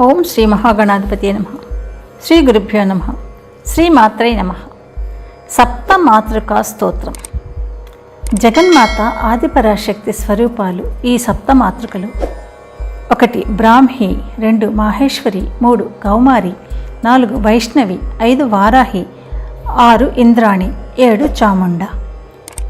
ఓం శ్రీ మహాగణాధిపతి నమ. శ్రీ గురుభ్యో నమ. శ్రీ మాత్రే నమ. సప్త మాతృకా స్తోత్రం జగన్మాత ఆదిపరాశక్తి స్వరూపాలు ఈ సప్త మాతృకలు ఒకటి బ్రాహ్మి. రెండు మాహేశ్వరి. మూడు కౌమారి. నాలుగు వైష్ణవి. ఐదు వారాహి. ఆరు ఇంద్రాణి. ఏడు చాముండ.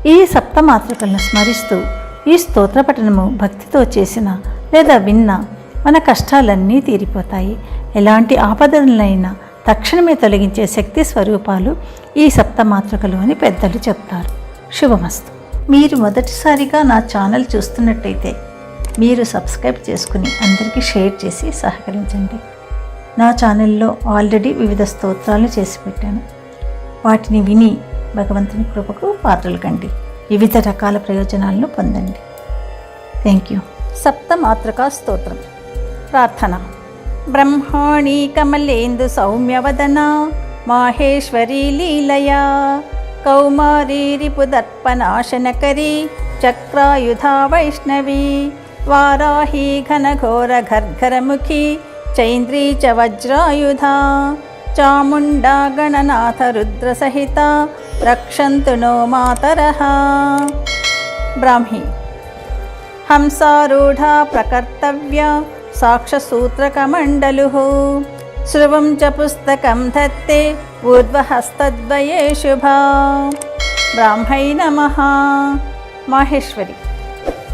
ఈ సప్తమాతృకలను స్మరిస్తూ ఈ స్తోత్రపఠనము భక్తితో చేసిన లేదా విన్న మన కష్టాలన్నీ తీరిపోతాయి. ఎలాంటి ఆపదలైనా తక్షణమే తొలగించే శక్తి స్వరూపాలు ఈ సప్తమాతృకలోని పెద్దలు చెప్తారు. శుభమస్తు. మీరు మొదటిసారిగా నా ఛానల్ చూస్తున్నట్టయితే మీరు సబ్స్క్రైబ్ చేసుకుని అందరికీ షేర్ చేసి సహకరించండి. నా ఛానల్లో ఆల్రెడీ వివిధ స్తోత్రాలు చేసి పెట్టాను. వాటిని విని భగవంతుని కృపకు పాత్రలు కండి. వివిధ రకాల ప్రయోజనాలను పొందండి. Thank you. సప్తమాతృకా స్తోత్రం. ప్రార్థన. బ్రహ్మాణి కమలేందు సౌమ్యవదన మాహేశ్వరి లీలయా కౌమారీ రిపుదర్పనాశనకరి చక్రాయుధా వైష్ణవి వారాహి ఘనఘోర గర్ఘరముఖి చైంద్రీ చ వజ్రాయుధా చాముండా గణనాథ రుద్రసహిత రక్షంతు నో మాతరః బ్రాహ్మి. హంసారూఢా ప్రకర్తవ్య साक्षसूत्रकमण्डलुः श्रुवं च पुस्तकं धत्ते ऊर्ध्वहस्तद्वये शुभा ब्राह्मै नमः माहेश्वरी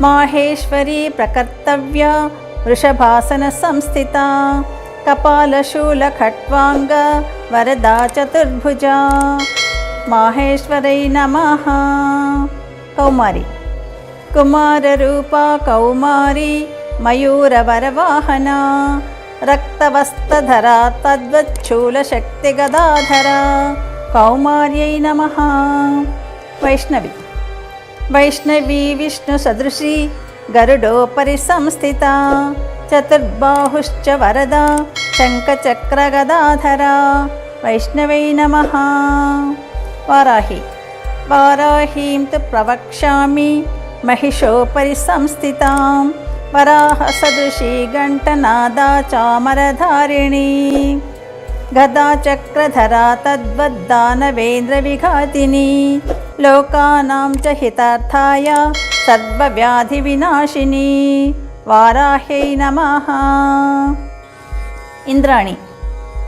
माहेश्वरी प्रकर्तव्या वृषभासनसंस्थिता कपालशूलखट्वाङ्ग वरदा चतुर्भुजा माहेश्वरै नमः कौमारी कुमाररूपा कौमारी मयूरवरवाहना रक्तवस्तधरा तद्वच्छूलशक्तिगदाधरा कौमार्यै नमः वैष्णवी वैष्णवी विष्णुसदृशी गरुडोपरि संस्थिता चतुर्बाहुश्च वरदा शङ्खचक्रगदाधरा वैष्णवै नमः वाराहि वाराहीं तु प्रवक्ष्यामि महिषोपरि संस्थितां वराहसदृशी घण्टनादा चामरधारिणी। गदाचक्रधरा तद्वद्दानवेन्द्रविघातिनी। लोकानां च हितार्थाय सर्वव्याधिविनाशिनी। वाराह्यै नमः। इन्द्राणि।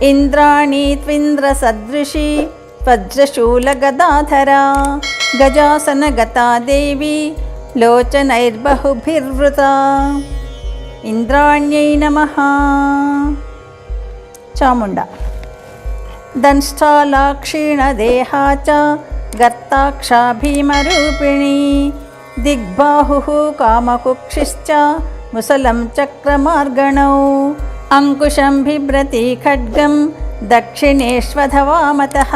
इन्द्राणी त्विन्द्रसदृशी वज्रशूलगदाधरा। गजासनगता देवी लोचनैर्बहुभिर्वृता इन्द्राण्यै नमः चामुण्डा दंष्टालाक्षीणदेहा च गर्ताक्षा भीमरूपिणी दिग्बाहुः कामकुक्षिश्च मुसलं चक्रमार्गणौ अङ्कुशं बिभ्रति खड्गं दक्षिणेष्वधवामतः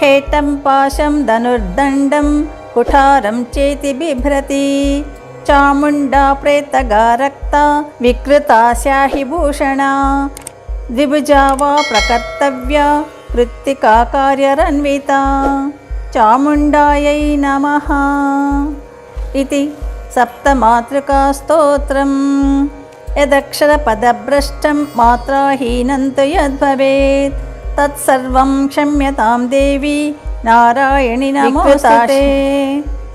खेटं पाशं धनुर्दण्डं కుఠారం చేతి బిభ్రతి. చాముండా ప్రేతగా రక్త వికృత శాహిభూషణ. ద్విభుజా వా ప్రకర్తవ్య కృత్తికా కార్యరన్విత. చాముండాయై నమ. ఇది సప్తమాతృకాస్తోత్రం యదక్షరపదభ్రష్టం మాత్రాహీనంతు యద్భవేత్. తత్సర్వం క్షమ్యతాం దేవి నారాయణి నమస్తే.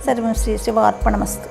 సర్వం శ్రీ శివార్పణమస్తు